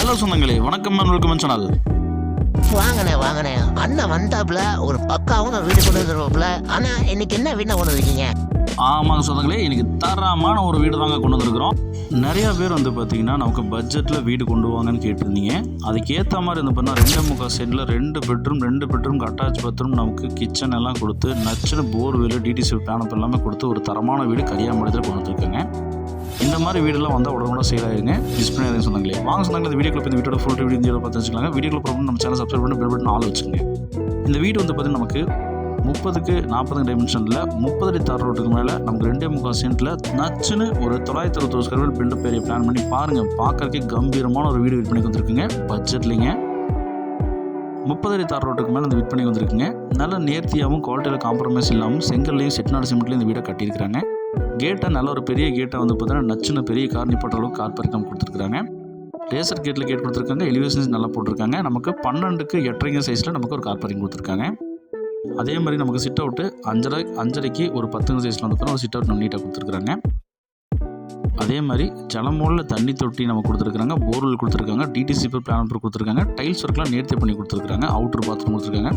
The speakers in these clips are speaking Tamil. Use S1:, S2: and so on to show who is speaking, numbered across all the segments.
S1: ஹலோ சொந்தங்களே வணக்கம் வெல்கம் சேனல்.
S2: வாங்கண்ணே வாங்கண்ணே அண்ணன் வந்தாப்புல ஒரு பக்காவும் வீடு கொண்டு வந்துருவாப்புல ஆனா இன்னைக்கு என்ன வீணா கொண்டு வந்திருக்கீங்க?
S1: ஆமாங்க சொந்தங்களே இன்னைக்கு தரமான ஒரு வீடு தாங்க கொண்டு வந்திருக்கிறோம். நிறைய பேர் வந்து பார்த்தீங்கன்னா நமக்கு பட்ஜெட்டில் வீடு கொண்டு வாங்கன்னு கேட்டிருந்தீங்க. அதுக்கேற்ற மாதிரி வந்து பண்ணால் ரெண்டு முக்கால் சென்டில் ரெண்டு பெட்ரூம் ரெண்டு பெட்ரூம் அட்டாச் பாத்ரூம் நமக்கு கிச்சன் எல்லாம் கொடுத்து நச்சுன்னு போர்வெல் டிடிசி பேனப் எல்லாமே கொடுத்து ஒரு தரமான வீடு கரியாமடத்தில் கொண்டு வந்திருக்காங்க. மாதிரி வீடெல்லாம் வந்தால் உடனே சேல் ஆயிருங்க. மிஸ் பண்ணாதீங்க சொன்னாங்களே வாங்க சொன்னாங்க இந்த வீடியோ இந்த வீட்டோட ஃபுல் ரிவ்யூ இந்தியாவில் பார்த்து வச்சுக்கலாங்க. வீடியோ போகிறோம் நம்ம சேனல் சப்ஸ்கிரைப் பண்ணி பெல் பட்டன் ஆள் வச்சுங்க இந்த வீடு வந்து பார்த்தீங்கன்னா நமக்கு முப்பதுக்கு நாற்பது டைமென்ஷனில் முப்பது அடி தார் ரோட்டுக்கு மேலே நமக்கு ரெண்டே முக்கால் சென்ட்டில் நச்சுன்னு ஒரு தொள்ளாயிரத்தி அறுபத்தொரு square built up area plan பண்ணி பாருங்கள் பார்க்கறக்கே கம்பீரமான ஒரு வீடு விற்பனைக்கு வந்திருக்குங்க. பட்ஜெட்லிங்க முப்பது அடி தார் ரோட்டுக்கு மேலே இந்த விற்பனை வந்திருக்குங்க. நல்ல நேர்த்தியாகவும் குவாலிட்டியில் காம்ப்ரமைஸ் இல்லாமல் செங்கல்லையும் செட்டிநாடு சிமெண்ட்லையும் இந்த வீடை கட்டியிருக்கிறாங்க. கேட்டை நல்ல ஒரு பெரிய கேட்டை வந்து பார்த்தீங்கன்னா நச்சுன்னு பெரிய காரணி நிப்பாட்ட அளவுக்கு கார் பறிக்காம கொடுத்துருக்காங்க லேசர் கேட்டில் கேட் கொடுத்துருக்காங்க எலிவேஷன்ஸ் நல்லா போட்டிருக்காங்க. நமக்கு பன்னெண்டுக்கு எட்டரைங்க சைஸில் நமக்கு ஒரு கார் கொடுத்துருக்காங்க. அதே மாதிரி நமக்கு சிட் அவுட்டு அஞ்சரை அஞ்சரைக்கு ஒரு பத்துங்க சைஸில் வந்து பார்த்தீங்கன்னா ஒரு சிட் அவுட் நம்ம நீட்டாக கொடுத்துருக்காங்க அதே மாதிரி ஜலமோலில் தண்ணி தொட்டி நம்ம கொடுத்துருக்காங்க போர்வெல் கொடுத்துருக்காங்க டிடிசி பிளான் கொடுத்துருக்காங்க டைல்ஸ் ஒர்க்லாம் நேர்த்தி பண்ணி கொடுத்துருக்காங்க அவுட்ரு பாத்ரூம் கொடுத்துருக்காங்க.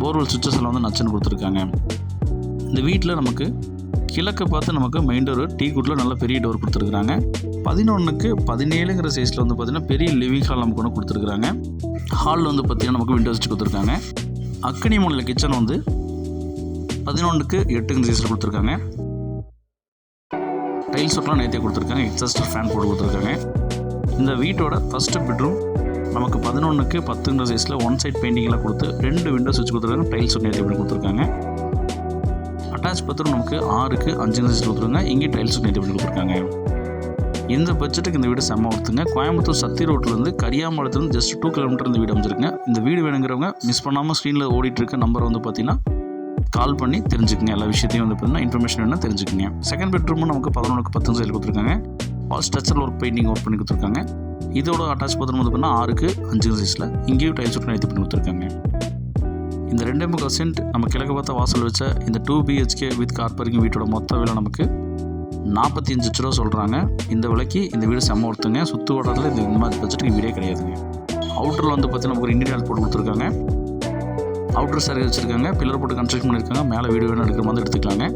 S1: போர்வெல் சுவிச்சஸ் எல்லாம் வந்து நச்சுன்னு கொடுத்துருக்காங்க. இந்த வீட்டில் நமக்கு கிழக்கு பார்த்து நமக்கு மெயின் டோர் டீ குட்டில் நல்ல பெரிய டோர் கொடுத்துருக்குறாங்க. பதினொன்றுக்கு பதினேழுங்கிற சைஸில் வந்து பார்த்திங்கன்னா பெரிய லிவிங் ஹால் நமக்கு ஒன்று கொடுத்துருக்குறாங்க. ஹாலில் வந்து பார்த்திங்கன்னா நமக்கு விண்டோஸ் வச்சு கொடுத்துருக்காங்க. அக்கனி மூலையில் கிச்சன் வந்து பதினொன்றுக்கு எட்டுங்கிற சைஸில் கொடுத்துருக்காங்க. டைல்ஸ் ஒர்க்லாம் நேற்றே கொடுத்துருக்காங்க. எக்ஸாஸ்டர் ஃபேன் போட்டு கொடுத்துருக்காங்க. இந்த வீட்டோட ஃபஸ்ட்டு பெட்ரூம் நமக்கு பதினொன்றுக்கு பத்துங்கிற சைஸில் ஒன் சைட் பெயிண்டிங்லாம் கொடுத்து ரெண்டு விண்டோஸ் வச்சு கொடுத்துருக்காங்க. டைல்ஸ் ஒன்று நேற்றே பண்ணி கொடுத்துருக்காங்க. அட்டாச் பாத்ரூம் நமக்கு ஆறுக்கு அஞ்சு சைஸில் கொடுத்துருங்க இங்கே டைல்ஸ் நேற்று பண்ணி கொடுத்துருக்காங்க. இந்த பட்ஜெட்டுக்கு இந்த வீடு செம்ம ஒருத்துங்க கோயம்புத்தூர் சத்தி ரோட்லேருந்து கரியாமலத்துலேருந்து ஜஸ்ட் டூ கிலோமீட்டர் இந்த வீடு அமைச்சிருக்குங்க இந்த வீடு வேணுங்கிறவங்க மிஸ் பண்ணாமல் ஸ்க்ரீனில் ஓடிட்டு இருக்க நம்பர் வந்து பார்த்தீங்கன்னா கால் பண்ணி தெரிஞ்சுக்கங்க. எல்லா விஷயத்தையும் வந்து பார்த்தீங்கன்னா இன்ஃபர்மேஷன் வேணால் தெரிஞ்சுக்கங்க. செகண்ட் பெட்ரூமும் நமக்கு பதினொன்றுக்கு பத்து சைடு கொடுத்துருக்காங்க. All structure work painting work பண்ணி கொடுத்துருக்காங்க. இதோட அட்டாச் பாத்ரூம் வந்து பார்த்தீங்கன்னா ஆறுக்கு அஞ்சு சைஸில் இங்கேயும் டைல்ஸ் ஒர்க் நேர்த்தி பண்ணி கொடுத்துருக்காங்க. இந்த ரெண்டே முக்கால் சென்ட் நம்ம கிழக்கு பார்த்த வாசல் வச்ச இந்த two BHK with car parking வீட்டோட மொத்த விலை நமக்கு நாற்பத்தி அஞ்சு லட்ச ரூபா சொல்கிறாங்க இந்த விலைக்கு இந்த வீடு செம்ம ஒருத்துங்க. சுற்று வட்டத்தில் இந்த மாதிரி பட்ஜெட்டுக்கு வீடே கிடையாதுங்க. அவுட்டரில் வந்து பார்த்தீங்கன்னா நமக்கு ஒரு இன்டீரியர் போட்டு கொடுத்துருக்காங்க. அவுட்டர் சாரி வச்சுருக்காங்க. பில்லர் போட்டு கன்ஸ்ட்ரக்ஷன் பண்ணியிருக்காங்க மேலே வீடு வேணும் எடுக்கிற மாதிரி எடுத்துக்கலாங்க.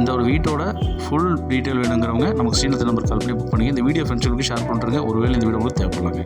S1: இந்த ஒரு வீட்டோட ஃபுல் டீட்டெயில் வேணுங்கிறவங்க நமக்கு ஸ்ரீனத்து நம்பர் கால் பண்ணி புக் பண்ணி இந்த வீடியோ ஃப்ரெண்ட்ஸுக்கு ஷேர் பண்ணுறேங்க ஒருவேளை இந்த வீடியோ உங்களுக்கு தேவைப்படலாங்க.